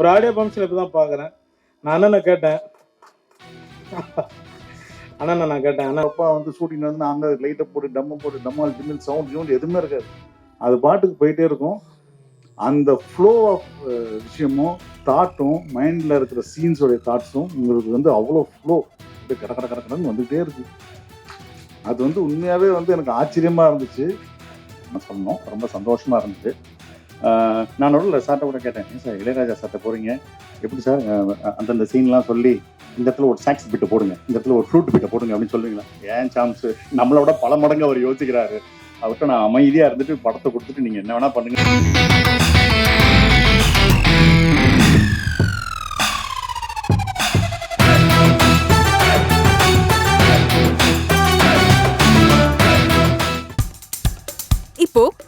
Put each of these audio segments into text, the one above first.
ஒரு audio function இப்போ தான் பார்க்குறேன். நான் அண்ணனை கேட்டேன். அண்ணனை நான் கேட்டேன். அண்ணன் அப்பா வந்து ஷூட்டிங் வந்து அங்கே லைட்டை போட்டு டம்மை போட்டு டம்மால் ஜிம்மில் சவுண்ட் ஜூண்ட் எதுவுமே இருக்காது. அது பாட்டுக்கு போயிட்டே இருக்கும். அந்த ஃப்ளோ ஆஃப் விஷயமும் தாட்டும் மைண்டில் இருக்கிற சீன்ஸோடைய தாட்ஸும் உங்களுக்கு வந்து அவ்வளோ ஃப்ளோ கட கட கடன்னு வந்துகிட்டே இருக்கு. அது வந்து உண்மையாகவே வந்து எனக்கு ஆச்சரியமாக இருந்துச்சு. நான் சொன்னோம் ரொம்ப சந்தோஷமாக இருந்துச்சு. நான் நடுவில் சார்ட்ட கூட கேட்டேன். சார் இளையராஜா சார்ட்ட போகிறீங்க எப்படி சார் அந்தந்த சீன்லாம் சொல்லி இந்த இடத்துல ஒரு சாக்ஸ் பிட்டு போடுங்க இந்த இடத்துல ஒரு ஃப்ரூட் பிட்டை போடுங்க அப்படின்னு சொல்லுவீங்களா? ஏன் சான்ஸ் நம்மளோட பல மடங்கு அவர் யோசிக்கிறாரு. அவர்கிட்ட நான் அமைதியாக இருந்துட்டு படத்தை கொடுத்துட்டு நீங்கள் என்ன வேணால் பண்ணுங்க.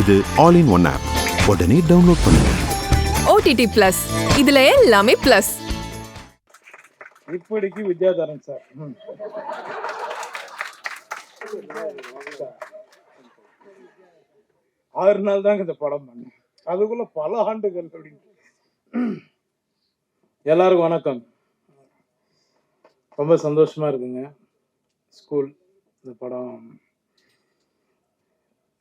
இது ஆல் இன் ஒன் ஆப் உடனே டவுன்லோட் பண்ணுங்க. ஓடிடி பிளஸ் இதுல எல்லாமே பிளஸ் இப்படிக்கு வித்யாதரன் சார். ம். ஆறு நாள் தாங்க இந்த படம் பண்ணேன். அதுக்குள்ள பல ஆண்டுகள் அப்படின்னு எல்லாருக்கும் வணக்கம். ரொம்ப சந்தோஷமா இருக்குங்க. ஸ்கூல் இந்த படம்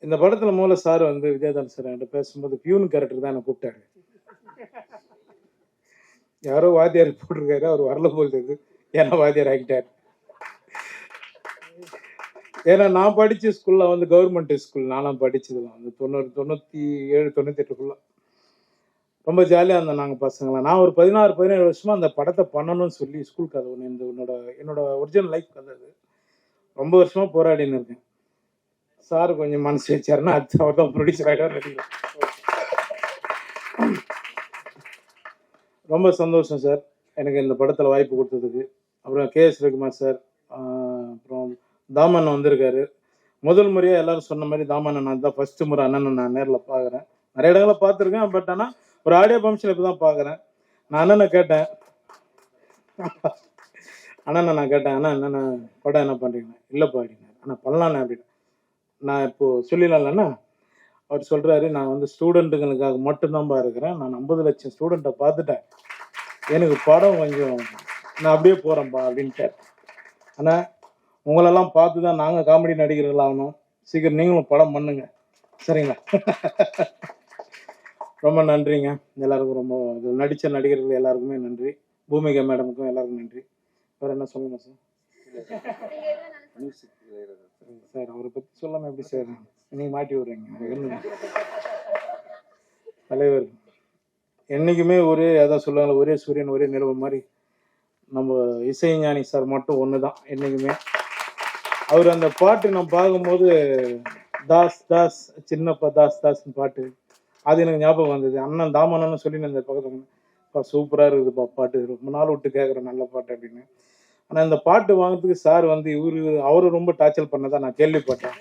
இந்த படத்துல மூல சார் வந்து வித்யாதரன் சார் என்கிட்ட பேசும்போது பியூன் கேரக்டர் தான் என்னை கூப்பிட்டாரு. யாரோ வாத்தியார் போட்டிருக்காரு அவர் வரல போகுது ஏன்னா வாத்தியார் ஆகிட்டார். ஏன்னா நான் படித்த ஸ்கூலில் வந்து கவர்மெண்ட் ஸ்கூல் நானும் படித்ததுலாம் வந்து தொண்ணூறு தொண்ணூற்றி ஏழு தொண்ணூற்றி எட்டுக்குள்ள ரொம்ப ஜாலியாக இருந்தோம் நாங்கள் பசங்களாம் நான் ஒரு பதினாறு பதினேழு வருஷமாக அந்த படத்தை பண்ணணும்னு சொல்லி ஸ்கூல் கதை ஒன்று இந்த உன்னோட என்னோட ஒரிஜினல் லைஃப் கதை அது ரொம்ப வருஷமாக போராடின்னு இருக்கேன். சார் கொஞ்சம் மனசு வச்சாருன்னா அது அவர் தான் ப்ரொடியூசர் ஆகிட்டார் நினைக்கிறேன். ரொம்ப சந்தோஷம் சார். எனக்கு இந்த படத்தில் வாய்ப்பு கொடுத்ததுக்கு. அப்புறம் கே எஸ் ரகுமார் சார் அப்புறம் தாமன் வந்திருக்காரு. முதல் முறையாக எல்லாரும் சொன்ன மாதிரி தாமன் நான் தான் ஃபஸ்ட்டு முறை அண்ணனை நான் நேரில் பார்க்குறேன் நிறைய இடங்களில் பார்த்துருக்கேன் பட் ஆனால் ஒரு ஆடியோ ஃபங்க்ஷன் இப்போ தான் பார்க்குறேன் நான் அண்ணனை கேட்டேன். அண்ணனை நான் கேட்டேன் அண்ணா என்னண்ணா படம் என்ன பண்ணுறீங்க இல்லைப்பா அப்படின்னா அண்ணா பண்ணலாண்ணே அப்படின்னு நான் இப்போ சொல்லிடலாம்லண்ணா. அவர் சொல்கிறாரு நான் வந்து ஸ்டூடெண்ட்டுங்களுக்காக மட்டும்தான்ப்பா இருக்கிறேன். நான் ஐம்பது லட்சம் ஸ்டூடெண்ட்டை பார்த்துட்டேன். எனக்கு படம் கொஞ்சம் நான் அப்படியே போகிறேன்ப்பா அப்படின்ட்டு. ஆனால் உங்களெல்லாம் பார்த்து தான் நாங்கள் காமெடி நடிகர்கள் ஆகணும். சீக்கிரம் நீங்களும் படம் பண்ணுங்க. சரிங்களா? ரொம்ப நன்றிங்க. எல்லாருக்கும் ரொம்ப இது நடித்த நடிகர்கள் எல்லாருக்குமே நன்றி. பூமிகா மேடமுக்கும் எல்லாருக்கும் நன்றி. வேறு என்ன சொல்லுங்க சார்? சார் அவரை பற்றி சொல்லாமல் எப்படி சார்? நீங்க மாட்டி விடுறீங்க? தலைவர் என்னைக்குமே ஒரே அதான் சொல்லுவாங்க ஒரே சூரியன் ஒரே நிலவு மாதிரி நம்ம இசைஞானி சார் மட்டும் ஒன்று தான் என்னைக்குமே. அவர் அந்த பாட்டு நான் பார்க்கும்போது தாஸ் தாஸ் சின்னப்பா தாஸ் தாஸ்னு பாட்டு அது எனக்கு ஞாபகம் வந்தது. அண்ணன் தாமனன்னு சொல்லி நான் இந்த பக்கத்தில் சூப்பராக இருக்குதுப்பா பாட்டு. ரொம்ப நாள் விட்டு கேட்குறேன் நல்ல பாட்டு அப்படின்னு. ஆனால் இந்த பாட்டு வாங்குறதுக்கு சார் வந்து இவரு அவரும் ரொம்ப டார்ச்சர் பண்ணதா நான் கேள்விப்பட்டேன்.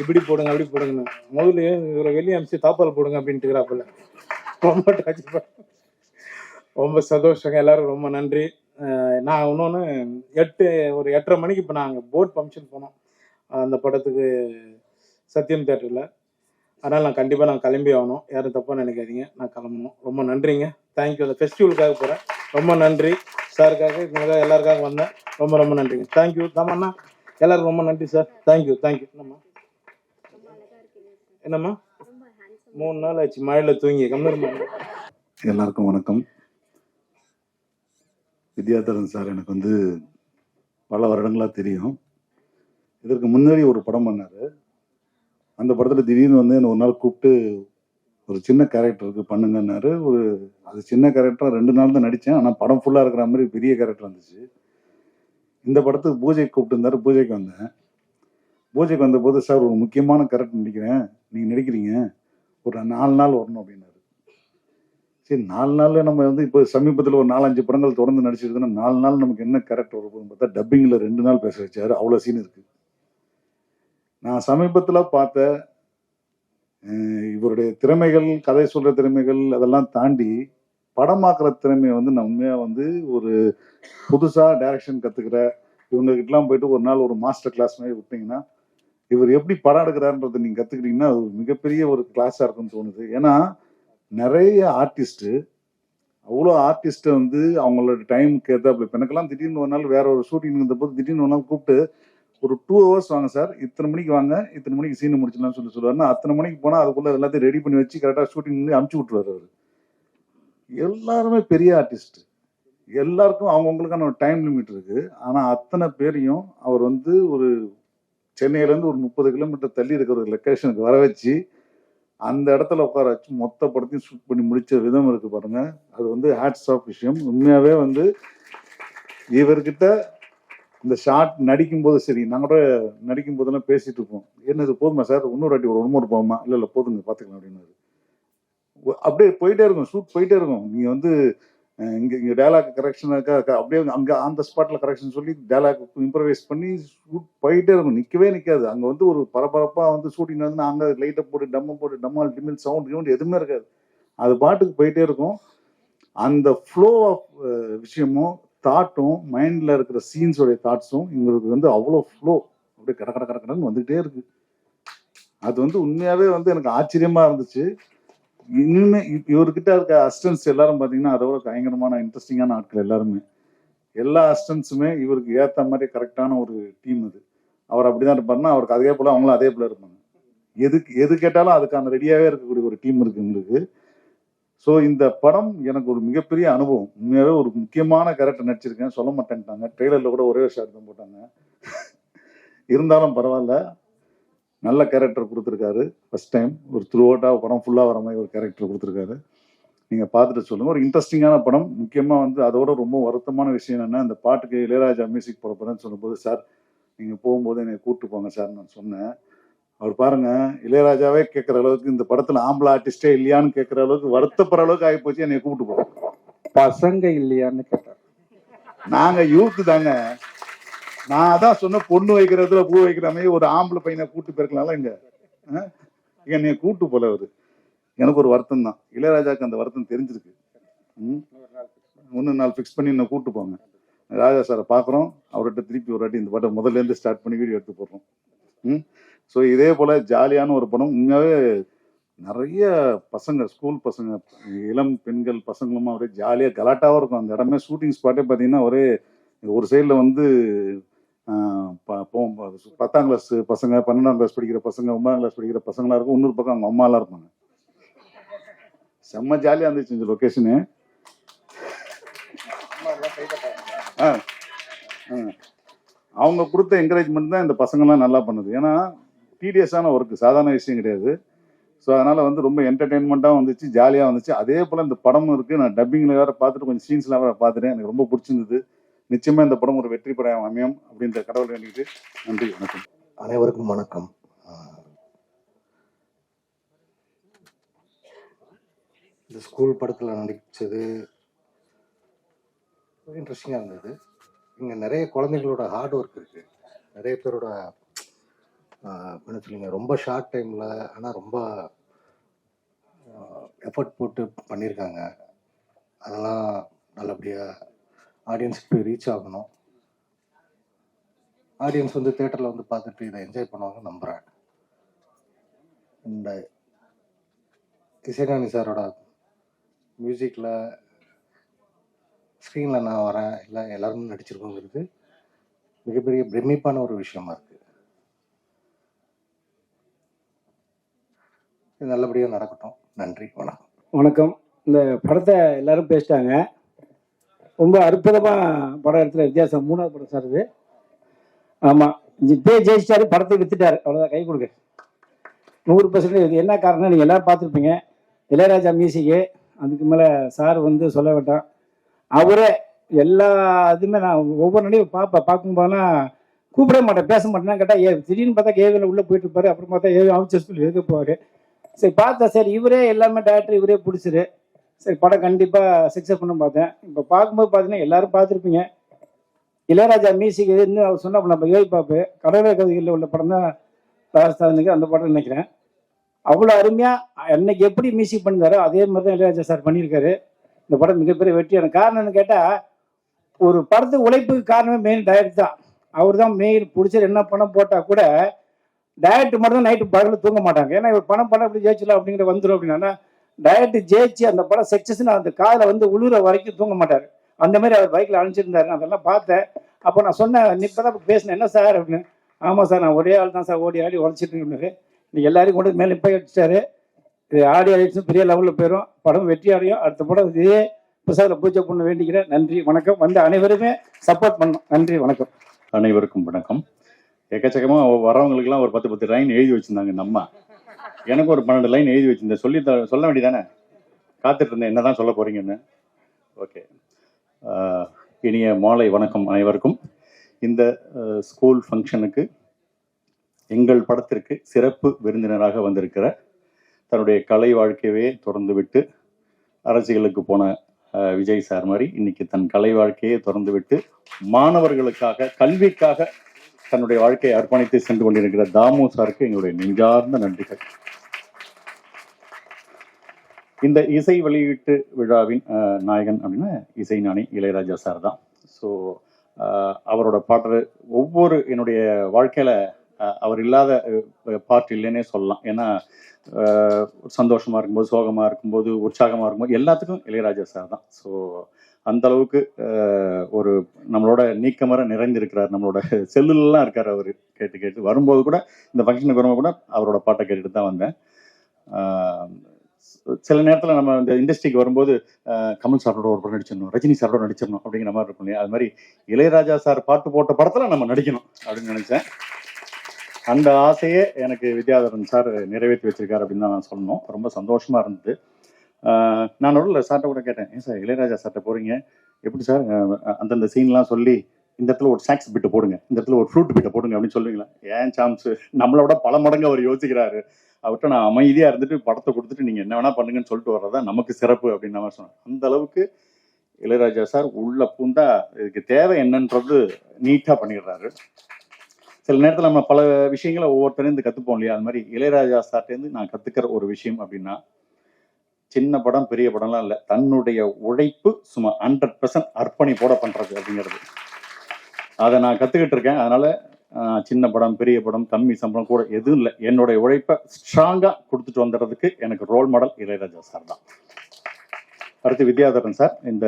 இப்படி போடுங்க அப்படி போடுங்கன்னு. முதல்ல இவரை வெளியே அனுப்பிச்சு தாப்பால் போடுங்க அப்படின்ட்டுக்கிறாப்புல ரொம்ப டார்ச்சர் பண்ண ரொம்ப சந்தோஷங்க. எல்லாரும் ரொம்ப நன்றி. நான் இன்னொன்று எட்டு ஒரு எட்டரை மணிக்கு இப்போ நாங்கள் போட் ஃபங்க்ஷன் போனோம். அந்த படத்துக்கு சத்யம் தேட்டரில். அதனால் நான் கண்டிப்பாக நான் கிளம்பி ஆகணும். யாரும் தப்பாக நினைக்காதீங்க. நான் கிளம்பணும். ரொம்ப நன்றிங்க. தேங்க்யூ அந்த ஃபெஸ்டிவலுக்காக போகிறேன் ரொம்ப நன்றி. சாருக்காக இவங்களுக்காக எல்லாருக்காக வந்தேன். ரொம்ப ரொம்ப நன்றிங்க. தேங்க்யூ தாமண்ணா எல்லாருக்கும் ரொம்ப நன்றி சார் தேங்க்யூ தேங்க்யூ என்னம்மா? என்னம்மா? மூணு நாள் ஆச்சு மழையில் தூங்கி கம்மிருமா எல்லாருக்கும் வணக்கம். வித்யாதரன் சார் எனக்கு வந்து பல வருடங்களாக தெரியும். இதற்கு முன்னாடி ஒரு படம் பண்ணார். அந்த படத்தில் திடீர்னு வந்து என்னை ஒரு நாள் கூப்பிட்டு ஒரு சின்ன கேரக்டருக்கு பண்ணுங்கன்னாரு. ஒரு அது சின்ன கேரக்டராக ரெண்டு நாள் தான் நடித்தேன் ஆனால் படம் ஃபுல்லாக இருக்கிற மாதிரி பெரிய கேரக்டர் வந்துச்சு. இந்த படத்துக்கு பூஜைக்கு கூப்பிட்டுருந்தாரு. பூஜைக்கு வந்தேன். பூஜைக்கு வந்தபோது சார் ஒரு முக்கியமான கேரக்டர் நடிக்கிறேன். நீங்கள் நடிக்கிறீங்க. ஒரு நாலு நாள் வரணும் அப்படின்னாரு. சரி நாலு நாளில் நம்ம வந்து இப்போ சமீபத்தில் ஒரு நாலஞ்சு படங்கள் தொடர்ந்து நடிச்சிருக்குன்னா நாலு நாள் நமக்கு என்ன கேரக்டர் வரப்போகுதுன்னு பார்த்தா டப்பிங்கில் ரெண்டு நாள் பேச வச்சாரு. அவ்வளோ சீன் இருக்குது நான் சமீபத்தில் பார்த்தேன். இவருடைய திறமைகள் கதை சொல்ற திறமைகள் அதெல்லாம் தாண்டி படமாக்குற திறமையை வந்து நான் உண்மையாக வந்து ஒரு புதுசாக டைரக்ஷன் கற்றுக்கிற இவங்ககிட்டலாம் போயிட்டு ஒரு நாள் ஒரு மாஸ்டர் கிளாஸ் மாதிரி விட்டீங்கன்னா இவர் எப்படி படம் எடுக்கிறாருன்றதை நீங்கள் கற்றுக்கிட்டீங்கன்னா அது ஒரு மிகப்பெரிய ஒரு கிளாஸாக இருக்கும்னு தோணுது. ஏன்னா நிறைய ஆர்டிஸ்ட்டு அவ்வளோ ஆர்டிஸ்ட்டை வந்து அவங்களோட டைமுக்கு ஏற்றாப்புல இப்போ எனக்கெல்லாம் திடீர்னு ஒரு நாள் வேற ஒரு ஷூட்டிங் இருந்த போது திடீர்னு ஒரு நாள் கூப்பிட்டு ஒரு டூ ஹவர்ஸ் வாங்க சார் இத்தனை மணிக்கு வாங்க இத்தனை மணிக்கு சீனு முடிச்சிடலாம் சொல்லி சொல்லுவாருன்னா அத்தனை மணிக்கு போனால் அதுக்குள்ள எல்லாத்தையும் ரெடி பண்ணி வச்சு கரெக்டாக ஷூட்டிங் பண்ணி அமுச்சு விட்டுருவாரு அவர். எல்லாருமே பெரிய ஆர்டிஸ்ட் எல்லாருக்கும் அவங்கவுங்களுக்கான ஒரு டைம் லிமிட் இருக்கு. ஆனால் அத்தனை பேரையும் அவர் வந்து ஒரு சென்னையிலேருந்து ஒரு முப்பது கிலோமீட்டர் தள்ளி இருக்கிற ஒரு லொக்கேஷனுக்கு வர வச்சு அந்த இடத்துல உட்கார வச்சு மொத்த படத்தையும் ஷூட் பண்ணி முடிச்ச விதம் இருக்கு பாருங்க. அது வந்து ஹேட்ஸ் ஆஃப் விஷயம். உண்மையாவே வந்து இவர்கிட்ட இந்த ஷார்ட் நடிக்கும் போது சரி நாங்கள் கூட நடிக்கும் போதெல்லாம் பேசிட்டு இருப்போம். என்ன இது போதுமா சார் இன்னொரு வாட்டி ஒரு ஒன்று போகுமா இல்லை இல்லை போதுங்க பார்த்துக்கலாம் அப்படின்னாரு. அப்படியே போயிட்டே இருக்கும் ஷூட் போயிட்டே இருக்கும். நீங்கள் வந்து இங்கே இங்கே டேலாக் கரெக்ஷனாக அப்படியே அங்கே அந்த ஸ்பாட்டில் கரெக்ஷன் சொல்லி டேலாக் இம்ப்ரவைஸ் பண்ணி ஷூட் போயிட்டே இருக்கும். நிற்கவே நிற்காது அங்கே வந்து ஒரு பரபரப்பாக வந்து ஷூட்டிங் வந்து அங்கே லைட்டை போட்டு டம்மை போட்டு டம்மால் டிமில் சவுண்ட் கிவுண்ட் எதுவுமே இருக்காது. அது பாட்டுக்கு போயிட்டே இருக்கும். அந்த ஃப்ளோ ஆஃப் விஷயமும் தாட்டும் மைண்டில் இருக்கிற சீன்ஸோடைய தாட்ஸும் இவங்களுக்கு வந்து அவ்வளோ ஃப்ளோ அப்படியே கட கட கட கடன்னு வந்துகிட்டே இருக்கு. அது வந்து உண்மையாகவே வந்து எனக்கு ஆச்சரியமாக இருந்துச்சு. இன்னுமே இவர்கிட்ட இருக்க அசிஸ்டன்ஸ் எல்லாரும் பார்த்தீங்கன்னா அதை விட பயங்கரமான இன்ட்ரெஸ்டிங்கான ஆட்கள் எல்லாருமே. எல்லா அசிஸ்டன்ஸுமே இவருக்கு ஏற்ற மாதிரி கரெக்டான ஒரு டீம் அது. அவர் அப்படி தான் இருப்பார்னா அவருக்கு அதே போல் அவங்களும் அதே போல் இருப்பாங்க. எதுக்கு எது கேட்டாலும் அதுக்கான ரெடியாகவே இருக்கக்கூடிய ஒரு டீம் இருக்குது எங்களுக்கு ஸோ இந்த படம் எனக்கு ஒரு மிகப்பெரிய அனுபவம். உண்மையாகவே ஒரு முக்கியமான கேரக்டர் நடிச்சிருக்கேன் சொல்ல மாட்டேன்ட்டாங்க. ட்ரெய்லரில் கூட ஒரே ஷாட் தான் போட்டாங்க. இருந்தாலும் பரவாயில்ல. நல்ல கேரக்டர் கொடுத்துருக்காரு. ஃபர்ஸ்ட் டைம் ஒரு த்ரூ அவுட்டாக படம் ஃபுல்லாக வர மாதிரி ஒரு கேரக்டர் கொடுத்துருக்காரு. நீங்கள் பார்த்துட்டு சொல்லுங்கள் ஒரு இன்ட்ரெஸ்டிங்கான படம். முக்கியமாக வந்து அதோட ரொம்ப வருத்தமான விஷயம் என்னென்னா இந்த பாட்டுக்கு இளையராஜா மியூசிக் போட போகிறேன்னு சொல்லும்போது சார் நீங்கள் போகும்போது என்னை கூப்பிட்டு போங்க சார் நான் சொன்னேன். அவர் பாருங்க இளையராஜாவே கேட்குற அளவுக்கு இந்த படத்தில் ஆம்பளை ஆர்டிஸ்டே இல்லையான்னு கேட்குற அளவுக்கு வருத்தப்படுற அளவுக்கு ஆகி போச்சு என்னை கூப்பிட்டு போகிறோம் பசங்க இல்லையான்னு கேட்டார். நாங்கள் யூத்து தாங்க. நான் அதான் சொன்ன பொண்ணு வைக்கிறதுல பூ வைக்கிற மாதிரி ஒரு ஆம்பளை பையனை கூட்டு போயிருக்கலாம்ல இங்க? என்னைய கூட்டு போல அவரு. எனக்கு ஒரு வருத்தம் தான். இளையராஜாக்கு அந்த வருத்தம் தெரிஞ்சிருக்கு. ஒன்று நாள் ஃபிக்ஸ் பண்ணி என்ன கூட்டு போங்க. ராஜா சாரை பார்க்குறோம் அவர்கிட்ட திருப்பி ஒரு வாட்டி இந்த படம் முதல்ல இருந்து ஸ்டார்ட் பண்ணி வீடியோ எடுத்து போடுறோம். ம்? ஸோ இதே போல ஜாலியான ஒரு படம். உண்மையாகவே நிறைய பசங்க ஸ்கூல் பசங்க இளம் பெண்கள் பசங்களுமா ஒரே ஜாலியாக கலாட்டாகவும் இருக்கும். அந்த இடமே ஷூட்டிங் ஸ்பாட்டே பார்த்தீங்கன்னா ஒரே ஒரு சைடில் வந்து பத்தாம் கிளாஸ் பசங்க பன்னெண்டாம் கிளாஸ் படிக்கிற பசங்க ஒன்பதாம் கிளாஸ் படிக்கிற பசங்களாக இருக்கும். இன்னொரு பக்கம் அவங்க அம்மாலாம் இருப்பாங்க. செம்ம ஜாலியாக இருந்துச்சு இந்த லொக்கேஷனு அவங்க கொடுத்த என்கரேஜ்மெண்ட் தான் இந்த பசங்கள்லாம் நல்லா பண்ணுது. ஏன்னா டீடியஸான ஒர்க்கு சாதாரண விஷயம் கிடையாது. ஸோ அதனால் வந்து ரொம்ப என்டர்டெயின்மெண்ட்டாக வந்துச்சு ஜாலியாக வந்துச்சு. அதே போல் இந்த படமும் இருக்குது நான் டப்பிங்கில் வேறு பார்த்துட்டு கொஞ்சம் சீன்ஸ்லாம் வேறு பார்த்துட்டேன். எனக்கு ரொம்ப பிடிச்சிருந்தது. நிச்சயமாக இந்த படம் ஒரு வெற்றி படம் அமையும் அப்படின்ற கடவுள் வேண்டிக்கிட்டு நன்றி வணக்கம். அனைவருக்கும் வணக்கம். இந்த ஸ்கூல் படத்தில் நடித்தது இன்ட்ரெஸ்டிங்காக இருந்தது. இங்கே நிறைய குழந்தைங்களோட ஹார்ட் ஒர்க் இருக்குது நிறைய பேரோட என்ன சொல்லுங்க ரொம்ப ஷார்ட் டைமில் ஆனால் ரொம்ப எஃபர்ட் போட்டு பண்ணியிருக்காங்க அதெல்லாம் நல்லபடியாக ஆடியன்ஸுக்கு போய் ரீச் ஆகணும். ஆடியன்ஸ் வந்து தேட்டரில் வந்து பார்த்துட்டு இதை என்ஜாய் பண்ணுவாங்க நம்புகிறேன் இந்த இசைஞானி சாரோட மியூசிக்கில் ஸ்க்ரீனில் நான் வரேன். இல்லை எல்லாருமே நடிச்சிருக்கோங்கிறது மிகப்பெரிய பிரமிப்பான ஒரு விஷயமா இருக்குது இது நல்லபடியாக நடக்கட்டும். நன்றி வணக்கம். வணக்கம். இந்த படத்தை எல்லாரும் பேசிட்டாங்க. ரொம்ப அற்புதமாக படம் எடுத்துல வித்தியாசம். மூணாவது படம் சார் இது. ஆமாம் இப்பயே ஜெயிச்சிட்டாரு படத்தை வித்துட்டாரு. அவ்வளோதான் கை கொடுக்க நூறு பர்சன்ட் இது. என்ன காரணம் நீங்கள் எல்லோரும் பார்த்துருப்பீங்க. இளையராஜா மியூசிக்கு. அதுக்கு மேலே சார் வந்து சொல்ல வேண்டாம். அவரே எல்லா இதுவுமே நான் ஒவ்வொரு நடையும் பார்ப்பேன். பார்க்கும்போதெல்லாம் கூப்பிட மாட்டேன். பேச மாட்டேன்னா கேட்டால் ஏ திடீர்னு பார்த்தா ஏவியில் உள்ளே போயிட்டு இருப்பாரு. அப்புறம் பார்த்தா ஏவி அமைச்சர் சொல்லி எதுக்கு போவார். சரி பார்த்தா சரி இவரே எல்லாமே டேரக்டர் இவரே பிடிச்சிரு. சரி படம் கண்டிப்பாக சக்ஸஸ் பண்ண பார்த்தேன். இப்போ பார்க்கும்போது பார்த்தீங்கன்னா எல்லாரும் பார்த்துருப்பீங்க. இளையராஜா மியூசிக் எதுன்னு அவர் சொன்ன நம்ம யோகி பாப்பு கடவுளை கவிதைகளில் உள்ள படம் தான் ராஜஸ்தானுக்கு அந்த படம் நினைக்கிறேன். அவ்வளோ அருமையாக என்னைக்கு எப்படி மியூசிக் பண்ணிருந்தாரோ அதே மாதிரி தான் இளையராஜா சார் பண்ணியிருக்காரு. இந்த படம் மிகப்பெரிய வெற்றியான காரணம் என்னன்னு கேட்டால் ஒரு படத்துக்கு உழைப்புக்கு காரணமே மெயின் டைரக்ட் தான். அவர் தான் மெயின் பிடிச்சது என்ன படம் போட்டால் கூட டயட் மட்டும் தான் நைட்டு பகலில் தூங்க மாட்டாங்க. ஏன்னா இவர் படம் படம் எப்படி ஜெயிச்சலாம் அப்படிங்கிற வந்துடும் அப்படின்னா டயட்டு ஜெயிச்சு அந்த படம் சக்ஸஸ்னு அந்த காதில் வந்து உழுற வரைக்கும் தூங்க மாட்டார். அந்த மாதிரி அவர் பைக்கில் அனுப்பிச்சிருந்தாரு அதெல்லாம் பார்த்தேன். அப்போ நான் சொன்னேன் இப்போ தான் பேசினேன் என்ன சார்? அப்படின்னு. ஆமாம் சார் நான் ஒரே ஆள் தான் சார் ஓடி ஆடி உழைச்சிட்டு இருந்தாரு இன்னைக்கு எல்லாரையும் கொண்டு மேலே போய் வச்சிட்டாரு. இது ஆடி ஆடிச்சும் பெரிய லெவலில் போயிடும் படம் வெற்றி அடையும். அடுத்த படம் இதே பிரசாதில் பூஜை பண்ண வேண்டிக்கிறேன். நன்றி வணக்கம். வந்து அனைவருமே சப்போர்ட் பண்ணணும். நன்றி வணக்கம். அனைவருக்கும் வணக்கம். எக்கச்சக்கமா வரவங்களுக்குலாம் ஒரு பத்து பத்து லைன் எழுதி வச்சிருந்தாங்க நம்ம அம்மா. எனக்கு ஒரு பன்னெண்டு லைன் எழுதி வச்சிருந்தேன். சொல்லி த- சொல்ல வேண்டியதானே? காத்துட்டு இருந்தேன். என்னதான் சொல்ல போறீங்கன்னு. ஓகே இனிய மாலை வணக்கம் அனைவருக்கும். இந்த ஸ்கூல் ஃபங்க்ஷனுக்கு எங்கள் படத்திற்கு சிறப்பு விருந்தினராக வந்திருக்கிற தன்னுடைய கலை வாழ்க்கையவே திறந்து விட்டு அரசியலுக்கு போன விஜய் சார் மாதிரி இன்னைக்கு தன் கலை வாழ்க்கையை திறந்து விட்டு மாணவர்களுக்காக கல்விக்காக தன்னுடைய வாழ்க்கையை அர்ப்பணித்து சென்று கொண்டிருக்கிற தாமு சாருக்கு எங்களுடைய நெஞ்சார்ந்த நன்றிகள். இந்த இசை வெளியீட்டு விழாவின் நாயகன் அப்படின்னா இசை ஞானி இளையராஜா சார் தான். ஸோ அவரோட பாட்டு ஒவ்வொரு என்னுடைய வாழ்க்கையில அவர் இல்லாத பாட்டு இல்லைன்னே சொல்லலாம். ஏன்னா அஹ், சந்தோஷமா இருக்கும்போது சோகமா இருக்கும்போது உற்சாகமா இருக்கும்போது எல்லாத்துக்கும் இளையராஜா சார் தான். ஸோ அந்த அளவுக்கு ஒரு நம்மளோட நீக்கமர நிறைந்திருக்கிறார். நம்மளோட செல்லுலலாம் இருக்கார் அவர் கேட்டு கேட்டு. வரும்போது கூட இந்த ஃபங்க்ஷனுக்கு வரும்போது கூட அவரோட பாட்டை கேட்டுட்டு தான் வந்தேன். சில நேரத்தில் நம்ம இந்த இண்டஸ்ட்ரிக்கு வரும்போது கமல் சாரோட ஒரு படம் நடிச்சிடணும் ரஜினி சாரோட நடிச்சிடணும் அப்படிங்கிற மாதிரி இருக்கும் இல்லையா? அது மாதிரி இளையராஜா சார் பாட்டு போட்ட படத்தில் நம்ம நடிக்கணும் அப்படின்னு நினச்சேன். அந்த ஆசையே எனக்கு வித்யாதரன் சார் நிறைவேற்றி வச்சிருக்காரு அப்படின்னு தான் நான் சொல்லணும். ரொம்ப சந்தோஷமா இருந்தது. நான் நடுவில் சார்ட்ட கூட கேட்டேன். ஏன் சார் இளையராஜா சார்ட்ட போறீங்க? எப்படி சார் அந்தந்த சீன்லாம் சொல்லி இந்த இடத்துல ஒரு சாக்ஸ் பிட்டு போடுங்க. இந்த இடத்துல ஒரு ஃப்ரூட் பிட்டை போடுங்க அப்படின்னு சொல்லுவீங்களா? ஏன் சாம்ஸ் நம்மளோட பல மடங்கு அவர் யோசிக்கிறாரு. அவர்கிட்ட நான் அமைதியா இருந்துட்டு படத்தை கொடுத்துட்டு நீங்க என்ன வேணா பண்ணுங்கன்னு சொல்லிட்டு வர்றதா நமக்கு சிறப்பு அப்படின்னு நான் சொன்னேன் அந்த அளவுக்கு இளையராஜா சார் உள்ள பூந்தா இதுக்கு தேவை என்னன்றது நீட்டா பண்ணிடுறாரு. சில நேரத்தில் நம்ம பல விஷயங்களை ஒவ்வொருத்தரையும் கற்றுப்போம் இல்லையா? அது மாதிரி இளையராஜா சார்ட்டேருந்து நான் கற்றுக்கிற ஒரு விஷயம் அப்படின்னா சின்ன படம் பெரிய படம்லாம் இல்லை. தன்னுடைய உழைப்பு சும்மா ஹண்ட்ரட் பர்சன்ட் அர்ப்பணிப்போட பண்ணுறது அப்படிங்கிறது. அதை நான் கற்றுக்கிட்டு இருக்கேன். அதனால் சின்ன படம் பெரிய படம் கம்மி சம்பளம் கூட எதுவும் இல்லை. என்னுடைய உழைப்பை ஸ்ட்ராங்காக கொடுத்துட்டு வந்துடுறதுக்கு எனக்கு ரோல் மாடல் இளையராஜா சார் தான். அடுத்து வித்யாதரன் சார் இந்த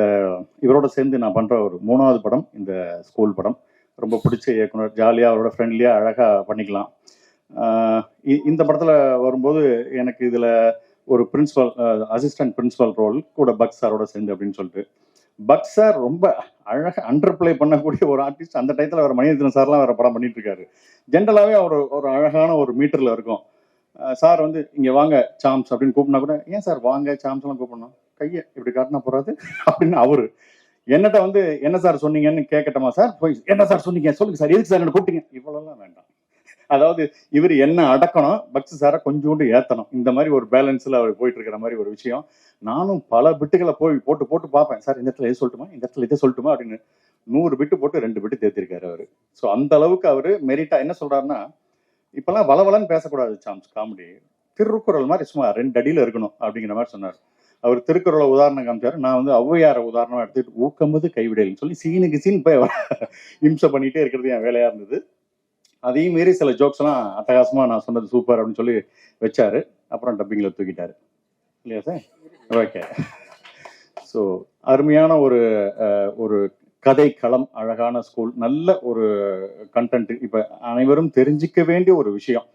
இவரோட சேர்ந்து நான் பண்ணுற ஒரு மூணாவது படம் இந்த ஸ்கூல் படம். ரொம்ப பிடிச்ச இயக்குனர். ஜாலியாக அவரோட ஃப்ரெண்ட்லியாக அழகாக பண்ணிக்கலாம். இ- இந்த படத்தில் வரும்போது எனக்கு இதில் ஒரு பிரின்சிபல் அசிஸ்டன்ட் பிரின்சிபல் ரோல் கூட பக் சாரோட சேர்ந்து அப்படின்னு சொல்லிட்டு. பக் சார் ரொம்ப அழகாக அண்டர் பிளே பண்ணக்கூடிய ஒரு ஆர்டிஸ்ட் அந்த டயத்தில் அவர் மணிரத்னம் சார்லாம் வேறு படம் பண்ணிட்டு இருக்காரு. ஜென்ரலாகவே அவர் ஒரு அழகான ஒரு மீட்டரில் இருக்கும். சார் வந்து இங்கே வாங்க சாம்ஸ் அப்படின்னு கூப்பிட்டா கூட ஏன் சார் வாங்க சாம்ஸ்லாம் கூப்பிடணும்? கையை இப்படி காட்டினா போறாது? அப்படின்னு அவரு. என்னட்ட வந்து என்ன சார் சொன்னீங்கன்னு கேட்கட்டமா சார்? போய் என்ன சார் சொன்னீங்க? சொல்லுங்க சார் எதுக்கு சார் என்ன கூப்பிட்டீங்க? இவ்வளோலாம் வேண்டாம். அதாவது இவர் என்ன அடக்கணும்? பக்ஸ் சாரை கொஞ்சோண்டு ஏத்தணும். இந்த மாதிரி ஒரு பேலன்ஸ்ல அவர் போயிட்டு இருக்கிற மாதிரி ஒரு விஷயம். நானும் பல பிட்டுகளை போய் போட்டு போட்டு பார்ப்பேன். சார் இந்த இடத்துல எது சொல்லட்டுமா? இந்த இடத்துல இதை சொல்லட்டுமா? அப்படின்னு நூறு பிட்டு போட்டு ரெண்டு பிட்டு தேர்த்திருக்காரு அவர். ஸோ அந்த அளவுக்கு அவர் மெரிட்டா என்ன சொல்றாருன்னா இப்பெல்லாம் வளவலன்னு பேசக்கூடாது சாம்ஸ். காமெடி. திருக்குறள் மாதிரி சும்மா ரெண்டு அடியில் இருக்கணும் அப்படிங்கிற மாதிரி சொன்னார். அவர் திருக்குறளை உதாரணம் காமிச்சாரு. நான் வந்து ஔவையாரை உதாரணமாக எடுத்துட்டு ஊக்கம்பது கைவிடல்னு சொல்லி சீனுக்கு சீன் போய் இம்சை பண்ணிட்டே இருக்கிறது என் வேலையாக இருந்தது. அதையும் மீறி சில ஜோக்ஸ் எல்லாம் நான் சொன்னது சூப்பர் அப்படின்னு சொல்லி வச்சாரு. அப்புறம் டப்பிங்கில் தூக்கிட்டாரு. இல்லையா சார் ஓகே ஸோ அருமையான ஒரு ஒரு கதை களம் அழகான ஸ்கூல் நல்ல ஒரு கண்டென்ட் இப்போ அனைவரும் தெரிஞ்சிக்க வேண்டிய ஒரு விஷயம்.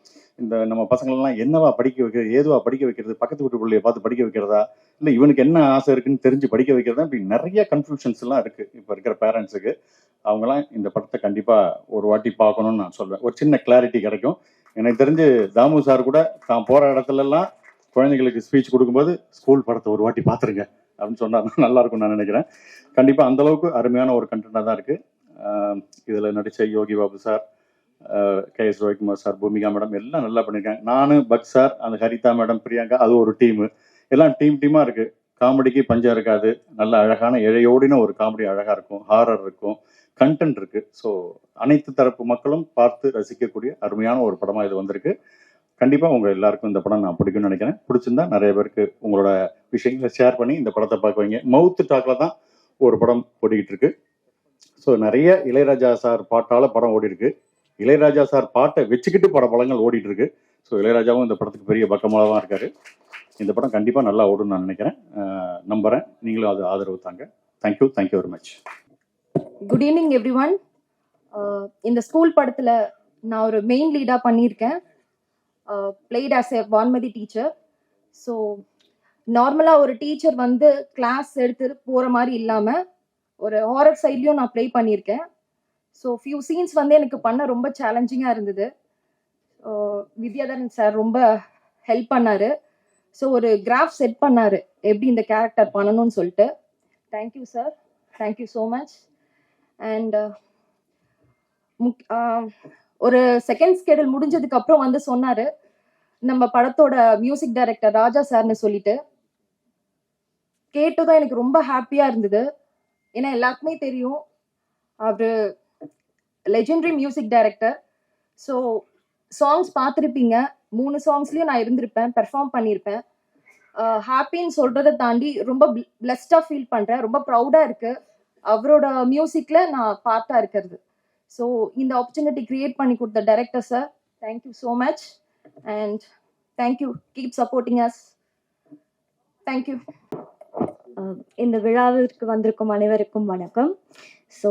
இந்த நம்ம பசங்களெல்லாம் என்னவா படிக்க வைக்கிறது ஏதுவா படிக்க வைக்கிறது? பக்கத்து வீட்டு பிள்ளைய பார்த்து படிக்க வைக்கிறதா? இல்லை இவனுக்கு என்ன ஆசை இருக்குன்னு தெரிஞ்சு படிக்க வைக்கிறதா? இப்படி நிறைய கன்ஃபியூஷன்ஸ் எல்லாம் இருக்கு. இப்போ இருக்கிற பேரண்ட்ஸுக்கு அவங்களாம் இந்த படத்தை கண்டிப்பா ஒரு வாட்டி பார்க்கணும்னு நான் சொல்வேன். ஒரு சின்ன கிளாரிட்டி கிடைக்கும். எனக்கு தெரிஞ்சு தாமு சார் கூட தான் போற இடத்துல எல்லாம் குழந்தைங்களுக்கு ஸ்பீச் கொடுக்கும்போது ஸ்கூல் படத்தை ஒரு வாட்டி பார்த்துருங்க. அப்படின்னு சொன்னா நல்லா இருக்கும் நான் நினைக்கிறேன். கண்டிப்பா அந்த அளவுக்கு அருமையான ஒரு கண்டென்ட்டாக தான் இருக்கு. இதில் இதுல நடிச்ச Yogi Babu sir K S Ravikumar sir Bhumika madam எல்லாம் நல்லா பண்ணியிருக்காங்க நானும் பக் சார் அந்த ஹரிதா மேடம் பிரியங்கா அது ஒரு டீமு. எல்லாம் டீம் டீமாக இருக்குது காமெடிக்கு பஞ்சம் இருக்காது. நல்ல அழகான இழையோடின ஒரு காமெடி அழகாக இருக்கும். ஹாரர் இருக்கும். கண்டென்ட் இருக்குது ஸோ அனைத்து தரப்பு மக்களும் பார்த்து ரசிக்கக்கூடிய அருமையான ஒரு படமாக இது வந்திருக்கு. கண்டிப்பாக உங்கள் எல்லாருக்கும் இந்த படம் நான் பிடிக்கும்னு நினைக்கிறேன். பிடிச்சிருந்தா நிறைய பேருக்கு உங்களோட விஷயங்களை ஷேர் பண்ணி இந்த படத்தை பார்க்க வைங்க. மவுத்து டாக்ல தான் ஒரு படம் ஓடிக்கிட்டு இருக்கு. ஸோ நிறைய இளையராஜா சார் பாட்டால படம் ஓடி இருக்கு இளையராஜா சார் பாட்டை வச்சுக்கிட்டு பட படங்கள் ஓடிட்டு இருக்கு ஸோ இளையராஜாவும் இந்த படத்துக்கு பெரிய பக்கமாக தான் இருக்காரு. இந்த படம் கண்டிப்பா நல்லா ஓடும்னு நான் நினைக்கிறேன். நம்புகிறேன் நம்புறேன். நீங்களும் அது ஆதரவு தாங்க. Thank you thank you very much good evening everyone இந்த ஸ்கூல் படத்தில் நான் ஒரு மெயின் லீடாக பண்ணியிருக்கேன். Played as a Vanmathi teacher so நார்மலாக ஒரு டீச்சர் வந்து கிளாஸ் எடுத்து போகிற மாதிரி இல்லாமல் ஒரு ஹாரர் சைட்லேயும் நான் ப்ளே பண்ணியிருக்கேன். ஸோ ஃபியூ சீன்ஸ் வந்து எனக்கு பண்ண ரொம்ப சேலஞ்சிங்காக இருந்தது. வித்யாதரன் சார் ரொம்ப ஹெல்ப் பண்ணார். ஸோ ஒரு கிராஃப் செட் பண்ணார். எப்படி இந்த கேரக்டர் பண்ணணும்னு சொல்லிட்டு. Thank you sir thank you so much and முக் ஒரு செகண்ட் ஸ்கெடியூல் முடிஞ்சதுக்கு அப்புறம் வந்து சொன்னாரு. நம்ம படத்தோட மியூசிக் டைரக்டர் ராஜா சார்னு சொல்லிட்டு. கேட்டதும் எனக்கு ரொம்ப ஹாப்பியா இருந்தது. ஏன்னா எல்லாருக்குமே தெரியும். அவரு legendary music director so songs பார்த்துருப்பீங்க. மூணு சாங்ஸ்லயும் நான் இருந்திருப்பேன். பெர்ஃபார்ம் பண்ணியிருப்பேன். ஹாப்பின்னு சொல்றதை தாண்டி ரொம்ப பிளஸ்டா ஃபீல் பண்றேன். ரொம்ப ப்ரௌடா இருக்கு. அவரோட மியூசிக்ல நான் பார்ட்டா இருக்கிறது. ஸோ இந்த ஆப்பர்ச்சுனிட்டி கிரியேட் பண்ணி கொடுத்த director sir thank you so much and thank you keep supporting us thank you இந்த விழாவிற்கு வந்திருக்கும் அனைவருக்கும் வணக்கம். So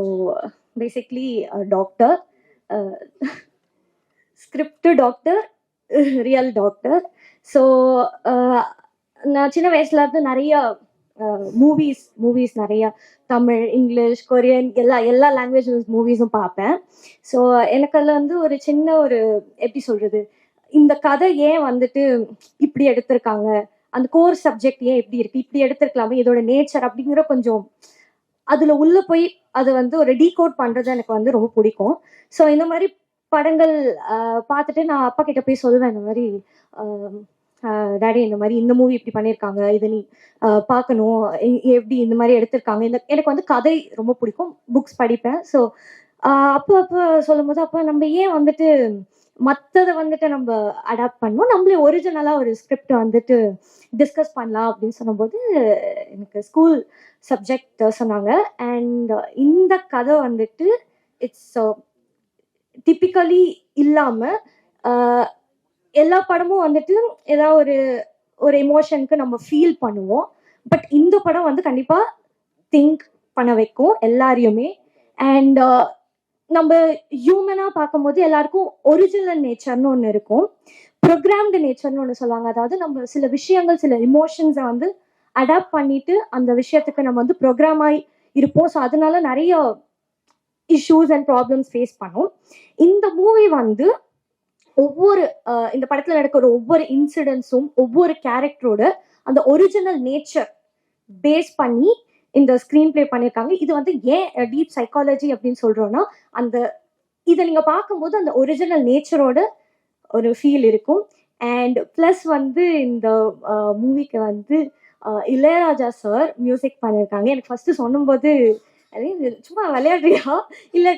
basically doctor script doctor real doctor so நான் சின்ன வயசுல இருந்து நிறைய uh, மூவிஸ் மூவிஸ் நிறைய தமிழ் இங்கிலீஷ் கொரியன் எல்லா எல்லா லாங்குவேஜ் மூவிஸும் பார்ப்பேன். ஸோ எனக்கு அதில் வந்து ஒரு சின்ன ஒரு எப்படி சொல்றது இந்த கதை ஏன் வந்துட்டு இப்படி எடுத்திருக்காங்க அந்த கோர் சப்ஜெக்ட் ஏன் இப்படி இருக்கு இப்படி எடுத்திருக்கலாமே இதோட நேச்சர் அப்படிங்கிற கொஞ்சம் அதுல உள்ள போய் அதை வந்து ஒரு டீகோட் பண்றது எனக்கு வந்து ரொம்ப பிடிக்கும். ஸோ இந்த மாதிரி படங்கள் பார்த்துட்டு நான் அப்பா கிட்ட போய் சொல்லுவேன் இந்த மாதிரி டேடி இந்த மாதிரி இந்த மூவி இப்படி பண்ணியிருக்காங்க. இதை நீ பார்க்கணும். எப்படி இந்த மாதிரி எடுத்திருக்காங்க? இந்த எனக்கு வந்து கதை ரொம்ப பிடிக்கும். புக்ஸ் படிப்பேன். ஸோ அப்போ அப்போ சொல்லும்போது அப்போ நம்ம ஏன் வந்துட்டு மற்றதை வந்துட்டு நம்ம அடாப்ட் பண்ணோம் நம்மளே ஒரிஜினலாக ஒரு ஸ்கிரிப்ட் வந்துட்டு டிஸ்கஸ் பண்ணலாம் அப்படின்னு சொன்னபோது எனக்கு ஸ்கூல் சப்ஜெக்ட் சொன்னாங்க. அண்ட் இந்த கதை வந்துட்டு இட்ஸ் டிப்பிக்கலி இல்லாமல் எல்லா படமும் வந்துட்டு ஏதாவது ஒரு ஒரு எமோஷனுக்கு நம்ம ஃபீல் பண்ணுவோம். பட் இந்த படம் வந்து கண்டிப்பாக திங்க் பண்ண வைக்கும் எல்லாரையுமே. அண்ட் நம்ம ஹியூமனாக பார்க்கும்போது எல்லாருக்கும் ஒரிஜினல் நேச்சர்னு ஒன்று இருக்கும். ப்ரோக்ராம்டு நேச்சர்னு ஒன்று சொல்லுவாங்க. அதாவது நம்ம சில விஷயங்கள் சில இமோஷன்ஸை வந்து அடாப்ட் பண்ணிட்டு அந்த விஷயத்துக்கு நம்ம வந்து ப்ரோக்ராம் ஆகி இருப்போம். ஸோ அதனால நிறைய இஷ்யூஸ் அண்ட் ப்ராப்ளம்ஸ் ஃபேஸ் பண்ணோம். இந்த மூவி வந்து ஒவ்வொரு இந்த படத்தில் நடக்கிற ஒவ்வொரு இன்சிடென்ட்ஸும் ஒவ்வொரு கேரக்டரோட அந்த ஒரிஜினல் நேச்சர் பேஸ் பண்ணி இந்த ஸ்க்ரீன் ப்ளே பண்ணியிருக்காங்க இது வந்து ஏன் டீப் சைக்காலஜி அப்படின்னு சொல்றோம்னா அந்த இதை நீங்க பார்க்கும்போது அந்த ஒரிஜினல் நேச்சரோட ஒரு ஃபீல் இருக்கும். அண்ட் ப்ளஸ் வந்து இந்த மூவிக்கு வந்து இளையராஜா சார் மியூசிக் பண்ணியிருக்காங்க எனக்கு ஃபர்ஸ்ட் சொல்லும்போது சும்மா விளையாடுறியா? இல்லை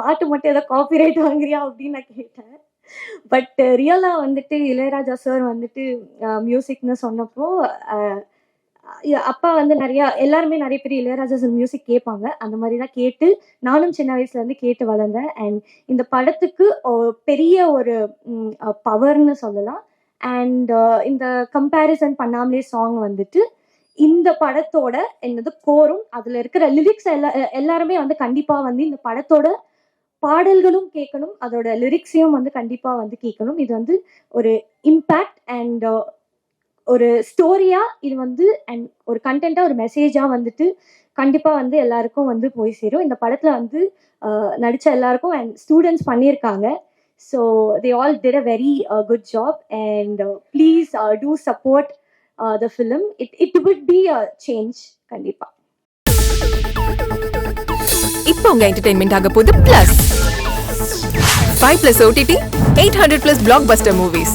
பாட்டு மட்டும் ஏதோ காப்பிரைட் வாங்குறியா? அப்படின்னு நான் கேட்டேன். பட் ரியலாக வந்துட்டு இளையராஜா சார் வந்துட்டு மியூசிக்னு சொன்னப்போ அப்பா வந்து நிறைய எல்லாருமே நிறைய பேர் இளையராஜா சார் மியூசிக் கேட்பாங்க. அந்த மாதிரி தான் கேட்டு நானும் சின்ன வயசுல இருந்து கேட்டு வளர்ந்தேன். அண்ட் இந்த படத்துக்கு பெரிய ஒரு பவர்னு சொல்லலாம். அண்ட் இந்த கம்பேரிசன் பண்ணாமலே சாங் வந்துட்டு இந்த படத்தோட என்னது கோரும் அதுல இருக்கிற லிரிக்ஸ் எல்லா எல்லாருமே வந்து கண்டிப்பா வந்து இந்த படத்தோட பாடல்களும் கேட்கணும். அதோட லிரிக்ஸையும் வந்து கண்டிப்பா வந்து கேட்கணும். இது வந்து ஒரு இம்பேக்ட் அண்ட் ஒரு ஸ்டோரியா இது வந்து அண்ட் ஒரு கண்டென்ட்டா ஒரு மெசேஜா வந்துட்டு கண்டிப்பா வந்து எல்லாருக்கும் வந்து போய் சேரும். இந்த படத்துல வந்து நடித்த நடிச்ச எல்லாருக்கும் அண்ட் ஸ்டூடெண்ட்ஸ் பண்ணியிருக்காங்க. So they all did a very good job and please do support the film it it would be a change கண்டிப்பா. இப்போ உங்க என்டர்டைன்மெண்ட் ஆக போகுது plus five plus OTT eight hundred plus blockbuster movies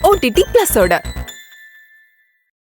OTT பிளஸோட